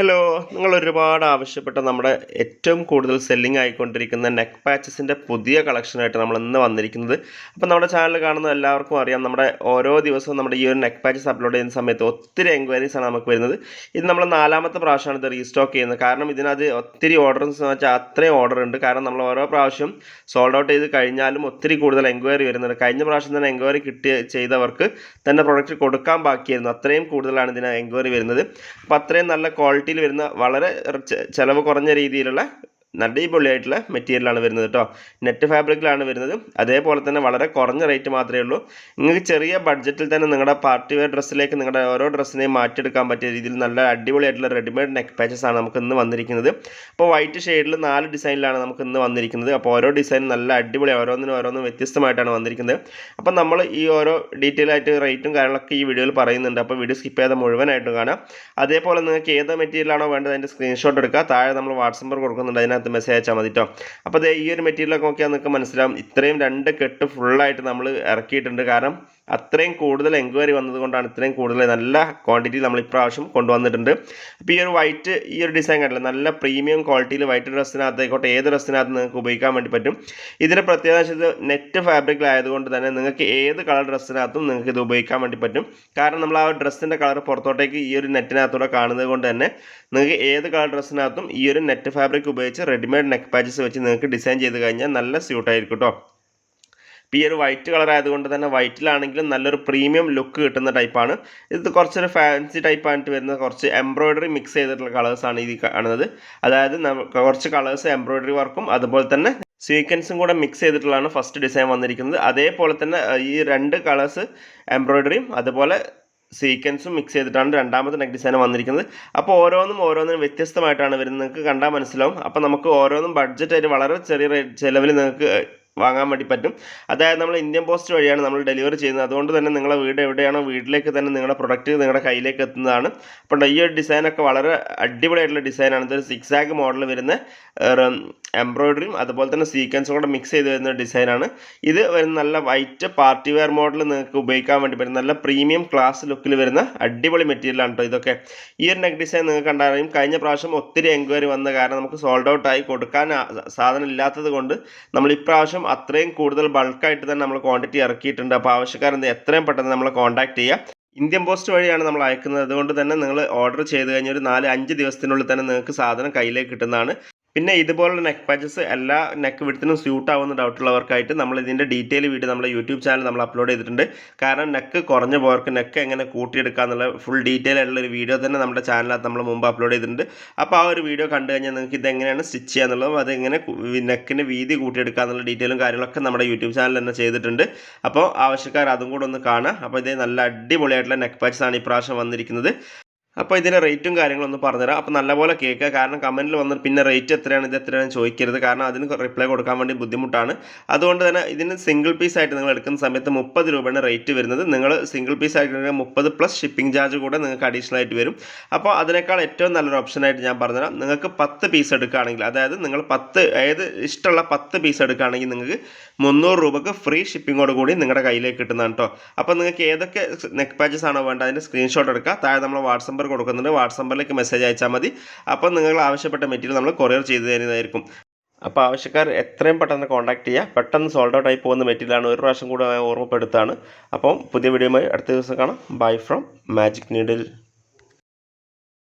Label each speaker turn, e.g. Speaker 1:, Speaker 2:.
Speaker 1: Hello നിങ്ങൾ ഒരുപാട് ആവശ്യപ്പെട്ട നമ്മുടെ ഏറ്റവും കൂടുതൽ സെല്ലിംഗ് ആയിക്കൊണ്ടിരിക്കുന്ന നെക്ക് പാച്ചസിന്റെ പുതിയ കളക്ഷനായിട്ട് നമ്മൾ ഇന്ന് വന്നിരിക്കുന്നത്. അപ്പോൾ നമ്മുടെ ചാനൽ കാണുന്ന എല്ലാവർക്കും അറിയാം നമ്മുടെ ഓരോ ദിവസവും നമ്മുടെ ഈ ഒരു നെക്ക് പാച്ചസ് അപ്ലോഡ് ചെയ്യുന്ന സമയത്ത് ഒത്തിരി എൻക്വയറീസ് ആണ് നമുക്ക് വരുന്നത്. ഇത് നമ്മൾ നാലാമത്തെ പ്രാവശ്യമാണ് ഇത് റീസ്റ്റോക്ക് ചെയ്യുന്നത്. കാരണം ഇതിനകത്ത് ഒത്തിരി ഓർഡർസ് എന്ന് വെച്ചാൽ അത്രയും ഓർഡർ ഉണ്ട്. കാരണം നമ്മൾ ഓരോ പ്രാവശ്യം സോൾഡ് ഔട്ട് ചെയ്ത് കഴിഞ്ഞാലും ഒത്തിരി കൂടുതൽ എൻക്വയറി വരുന്നുണ്ട്. കഴിഞ്ഞ പ്രാവശ്യം തന്നെ എൻക്വയറി കിട്ടിയ ചെയ്തവർക്ക് തന്നെ പ്രൊഡക്റ്റ് കൊടുക്കാൻ ബാക്കിയായിരുന്നു. അത്രയും കൂടുതലാണ് ഇതിന് എൻക്വയറി വരുന്നത്. അപ്പോൾ അത്രയും നല്ല ക്വാളിറ്റിയിൽ വരുന്ന വളരെ ചെലവ് കുറഞ്ഞ രീതിയിലുള്ള അടിപൊളിയായിട്ടുള്ള മെറ്റീരിയലാണ് വരുന്നത് കേട്ടോ നെറ്റ് ഫാബ്രിക്കിലാണ് വരുന്നത്. അതേപോലെ തന്നെ വളരെ കുറഞ്ഞ റേറ്റ് മാത്രമേ ഉള്ളൂ. നിങ്ങൾക്ക് ചെറിയ ബഡ്ജറ്റിൽ തന്നെ നിങ്ങളുടെ പാർട്ടി വെയർ ഡ്രസ്സിലേക്ക് നിങ്ങളുടെ ഓരോ ഡ്രസ്സിനെയും മാറ്റിയെടുക്കാൻ പറ്റിയ രീതിയിൽ നല്ല അടിപൊളിയായിട്ടുള്ള റെഡിമെയ്ഡ് നെക്ക് പാച്ചസ് ആണ് നമുക്ക് ഇന്ന് വന്നിരിക്കുന്നത്. അപ്പോൾ വൈറ്റ് ഷെയ്ഡിൽ നാല് ഡിസൈനിലാണ് നമുക്ക് ഇന്ന് വന്നിരിക്കുന്നത്. അപ്പോൾ ഓരോ ഡിസൈൻ നല്ല അടിപൊളി ഓരോന്നിനും ഓരോന്നും വ്യത്യസ്തമായിട്ടാണ് വന്നിരിക്കുന്നത്. അപ്പോൾ നമ്മൾ ഈ ഓരോ ഡീറ്റെയിൽ ആയിട്ട് റേറ്റും കാര്യങ്ങളൊക്കെ ഈ വീഡിയോയിൽ പറയുന്നുണ്ട്. അപ്പോൾ വീഡിയോ സ്കിപ്പ് ചെയ്താൽ മുഴുവനായിട്ടും കാണാം അതേപോലെ നിങ്ങൾക്ക് ഏത് മെറ്റീരിയലാണോ വേണ്ടത് അതിന്റെ സ്ക്രീൻഷോട്ട് എടുക്കുക. താഴെ നമ്മൾ വാട്സപ്പ് കൊടുക്കുന്നുണ്ട്. അതിനകത്ത് മെസ്സേജ് അയച്ചാൽ മതി കേട്ടോ അപ്പോൾ ഈ ഒരു മെറ്റീരിയലൊക്കെ നോക്കിയാൽ നിങ്ങൾക്ക് മനസ്സിലാവും. ഇത്രയും രണ്ട് കെട്ട് ഫുള്ളായിട്ട് നമ്മൾ ഇറക്കിയിട്ടുണ്ട്. കാരണം അത്രയും കൂടുതൽ എൻക്വയറി വന്നതുകൊണ്ടാണ് ഇത്രയും കൂടുതൽ നല്ല ക്വാണ്ടിറ്റി നമ്മൾ ഇപ്രാവശ്യം കൊണ്ടുവന്നിട്ടുണ്ട്. അപ്പോൾ ഈ ഒരു വൈറ്റ് ഈ ഒരു ഡിസൈൻ കണ്ടില്ല? നല്ല പ്രീമിയം ക്വാളിറ്റിയിൽ വൈറ്റ് ഡ്രസ്സിനകത്തായിക്കോട്ടെ ഏത് ഡ്രസ്സിനകത്ത് നിങ്ങൾക്ക് ഉപയോഗിക്കാൻ വേണ്ടി പറ്റും. ഇതിന്റെ പ്രത്യേകത വെച്ചത് നെറ്റ് ഫാബ്രിക്കിലായതുകൊണ്ട് തന്നെ നിങ്ങൾക്ക് ഏത് കളർ ഡ്രസ്സിനകത്തും നിങ്ങൾക്ക് ഇത് ഉപയോഗിക്കാൻ വേണ്ടി പറ്റും. കാരണം നമ്മൾ ആ ഡ്രസ്സിന്റെ കളർ പുറത്തോട്ടേക്ക് ഈ ഒരു നെറ്റിനകത്തൂടെ കാണുന്നത് കൊണ്ട് തന്നെ നിങ്ങൾക്ക് ഏത് കളർ ഡ്രസ്സിനകത്തും ഈ ഒരു നെറ്റ് ഫാബ്രിക് ഉപയോഗിച്ച് റെഡിമെയ്ഡ് നെക്ക് പാച്ചസ് വെച്ച് നിങ്ങൾക്ക് ഡിസൈൻ ചെയ്ത് കഴിഞ്ഞാൽ നല്ല സ്യൂട്ടായിരിക്കും കേട്ടോ ഈ ഒരു വൈറ്റ് കളർ ആയതുകൊണ്ട് തന്നെ വൈറ്റിലാണെങ്കിലും നല്ലൊരു പ്രീമിയം ലുക്ക് കിട്ടുന്ന ടൈപ്പാണ് ഇത് കുറച്ചൊരു ഫാൻസി ടൈപ്പ് ആയിട്ട് വരുന്ന കുറച്ച് എംബ്രോയ്ഡറി മിക്സ് ചെയ്തിട്ടുള്ള കളേഴ്സാണ് ഇത് കാണുന്നത്. അതായത് കുറച്ച് കളേഴ്സ് എംബ്രോയ്ഡറി വർക്കും അതുപോലെ തന്നെ സീക്വൻസും കൂടെ മിക്സ് ചെയ്തിട്ടുള്ളതാണ് ഫസ്റ്റ് ഡിസൈൻ വന്നിരിക്കുന്നത്. അതേപോലെ തന്നെ ഈ രണ്ട് കളേഴ്സ് എംബ്രോയ്ഡറിയും അതുപോലെ സീക്വൻസും മിക്സ് ചെയ്തിട്ടാണ് രണ്ടാമത്തെ നെക്ക് ഡിസൈൻ വന്നിരിക്കുന്നത്. അപ്പോൾ ഓരോന്നും ഓരോന്നിനും വ്യത്യസ്തമായിട്ടാണ് വരുന്നത്. നിങ്ങൾക്ക് കണ്ടാൽ മനസ്സിലാവും. അപ്പോൾ നമുക്ക് ഓരോന്നും ബഡ്ജറ്റ് ആയിട്ട് വളരെ ചെറിയ ചിലവിൽ നിങ്ങൾക്ക് വാങ്ങാൻ വേണ്ടി പറ്റും. അതായത് നമ്മൾ ഇന്ത്യൻ പോസ്റ്റ് വഴിയാണ് നമ്മൾ ഡെലിവറി ചെയ്യുന്നത്. അതുകൊണ്ട് തന്നെ നിങ്ങളുടെ വീട് എവിടെയാണോ വീട്ടിലേക്ക് തന്നെ നിങ്ങളുടെ പ്രൊഡക്റ്റ് നിങ്ങളുടെ കയ്യിലേക്ക് എത്തുന്നതാണ്. അപ്പോൾ ഈ ഒരു ഡിസൈനൊക്കെ വളരെ അടിപൊളിയായിട്ടുള്ള ഡിസൈനാണ് ഇതൊരു സിക്സ് ആഗ് മോഡൽ വരുന്ന എംബ്രോയിഡറിയും അതുപോലെ തന്നെ സീക്വൻസും കൂടെ മിക്സ് ചെയ്ത് വരുന്ന ഡിസൈനാണ് ഇത് വരുന്ന നല്ല വൈറ്റ് പാർട്ടി വെയർ മോഡൽ നിങ്ങൾക്ക് ഉപയോഗിക്കാൻ വേണ്ടി പറ്റും. നല്ല പ്രീമിയം ക്ലാസ് ലുക്കിൽ വരുന്ന അടിപൊളി മെറ്റീരിയലാണ് കേട്ടോ ഇതൊക്കെ. ഈ ഒരു നെക്ക് ഡിസൈൻ നിങ്ങൾക്ക് കണ്ടാലും കഴിഞ്ഞ പ്രാവശ്യം ഒത്തിരി എൻക്വയറി വന്ന കാരണം നമുക്ക് സോൾഡ് ഔട്ടായി കൊടുക്കാൻ സാധനം ഇല്ലാത്തത് കൊണ്ട് നമ്മൾ ഇപ്രാവശ്യം അത്രയും കൂടുതൽ ബൾക്കായിട്ട് തന്നെ നമ്മൾ ക്വാണ്ടിറ്റി ഇറക്കിയിട്ടുണ്ട്. അപ്പോൾ ആവശ്യക്കാരെന്ത് എത്രയും പെട്ടെന്ന് നമ്മൾ കോൺടാക്ട് ചെയ്യുക. ഇന്ത്യൻ പോസ്റ്റ് വഴിയാണ് നമ്മൾ അയക്കുന്നത്. അതുകൊണ്ട് തന്നെ നിങ്ങൾ ഓർഡർ ചെയ്ത് കഴിഞ്ഞാൽ ഒരു നാല് അഞ്ച് ദിവസത്തിനുള്ളിൽ തന്നെ നിങ്ങൾക്ക് സാധനം കയ്യിലേക്ക് കിട്ടുന്നതാണ്. പിന്നെ ഇതുപോലുള്ള നെക്ക് പാച്ചസ് എല്ലാ നെക്ക് വിടത്തിനും സ്യൂട്ട് ആവുന്ന ഡൗട്ട് ഡൗട്ടുള്ളവർക്കായിട്ട് നമ്മൾ ഇതിന്റെ ഡീറ്റെയിൽ വീഡിയോ നമ്മുടെ യൂട്യൂബ് ചാനൽ നമ്മൾ അപ്ലോഡ് ചെയ്തിട്ടുണ്ട്. കാരണം നെക്ക് കുറഞ്ഞ പോയവർക്ക് നെക്ക് എങ്ങനെ കൂട്ടിയെടുക്കുക എന്നുള്ള ഫുൾ ഡീറ്റെയിൽ ആയിട്ടുള്ള ഒരു വീഡിയോ തന്നെ നമ്മുടെ ചാനലിനകത്ത് നമ്മൾ മുമ്പ് അപ്ലോഡ് ചെയ്തിട്ടുണ്ട്. അപ്പോൾ ആ ഒരു വീഡിയോ കണ്ടു കഴിഞ്ഞാൽ നിങ്ങൾക്ക് ഇതെങ്ങനെയാണ് സ്റ്റിച്ച് ചെയ്യുക എന്നുള്ളതും അതെങ്ങനെ നെക്കിന് വീതി കൂട്ടിയെടുക്കുക എന്നുള്ള ഡീറ്റെയിലും കാര്യങ്ങളൊക്കെ നമ്മുടെ യൂട്യൂബ് ചാനൽ തന്നെ ചെയ്തിട്ടുണ്ട്. അപ്പോൾ ആവശ്യക്കാർ അതും കൂടെ ഒന്ന് കാണുക. അപ്പോൾ ഇതേ നല്ല അടിപൊളിയായിട്ടുള്ള നെക്ക് പാച്ചസ് ആണ് ഇപ്രാവശ്യം വന്നിരിക്കുന്നത്. അപ്പോൾ ഇതിന്റെ റേറ്റും കാര്യങ്ങളൊന്ന് പറഞ്ഞുതരാം. അപ്പോൾ നല്ലപോലെ കേൾക്കുക. കാരണം കമന്റിൽ വന്ന് പിന്നെ റേറ്റ് എത്രയാണ് ഇത് എത്രയാണ് ചോദിക്കരുത്. കാരണം അതിന് റിപ്ലൈ കൊടുക്കാൻ വേണ്ടി ബുദ്ധിമുട്ടാണ്. അതുകൊണ്ട് തന്നെ ഇതിന് സിംഗിൾ പീസ് ആയിട്ട് നിങ്ങൾ എടുക്കുന്ന സമയത്ത് മുപ്പത് രൂപയാണ് റേറ്റ് വരുന്നത്. നിങ്ങൾ സിംഗിൾ പീസ് ആയിട്ട് മുപ്പത് പ്ലസ് ഷിപ്പിംഗ് ചാർജ് കൂടെ നിങ്ങൾക്ക് അഡീഷണൽ ആയിട്ട് വരും. അപ്പോൾ അതിനേക്കാൾ ഏറ്റവും നല്ലൊരു ഓപ്ഷനായിട്ട് ഞാൻ പറഞ്ഞുതരാം. നിങ്ങൾക്ക് പത്ത് പീസ് എടുക്കുകയാണെങ്കിൽ അതായത് നിങ്ങൾ പത്ത് ഏത് ഇഷ്ടമുള്ള പത്ത് പീസ് എടുക്കുകയാണെങ്കിൽ നിങ്ങൾക്ക് മുന്നൂറ് രൂപക്ക് ഫ്രീ ഷിപ്പിങ്ങോട് കൂടി നിങ്ങളുടെ കയ്യിലേക്ക് കിട്ടുന്നതാണ് കേട്ടോ അപ്പോൾ നിങ്ങൾക്ക് ഏതൊക്കെ നെക്ക് പാച്ചസ് ആണോ വേണ്ടത്? അതിന്റെ സ്ക്രീൻഷോട്ട് എടുക്കുക. താഴെ നമ്മൾ വാട്സപ്പ് നമ്പർ കൊടുക്കുന്നുണ്ട്. വാട്സപ്പ് നമ്പറിലേക്ക് മെസ്സേജ് അയച്ചാൽ മതി. അപ്പോൾ നിങ്ങൾ ആവശ്യപ്പെട്ട മെറ്റീരിയൽ നമ്മൾ കൊറിയർ ചെയ്തു തരുന്നതായിരിക്കും. അപ്പോൾ ആവശ്യക്കാർ എത്രയും പെട്ടെന്ന് കോൺടാക്ട് ചെയ്യുക. പെട്ടെന്ന് സോൾഡ് ഔട്ട് ആയി പോകുന്ന മെറ്റീരിയലാണ് ഒരു പ്രാവശ്യം കൂടെ ഓർമ്മപ്പെടുത്താണ്. അപ്പം പുതിയ വീഡിയോയുമായി അടുത്ത ദിവസം കാണാം. Bye from magic needle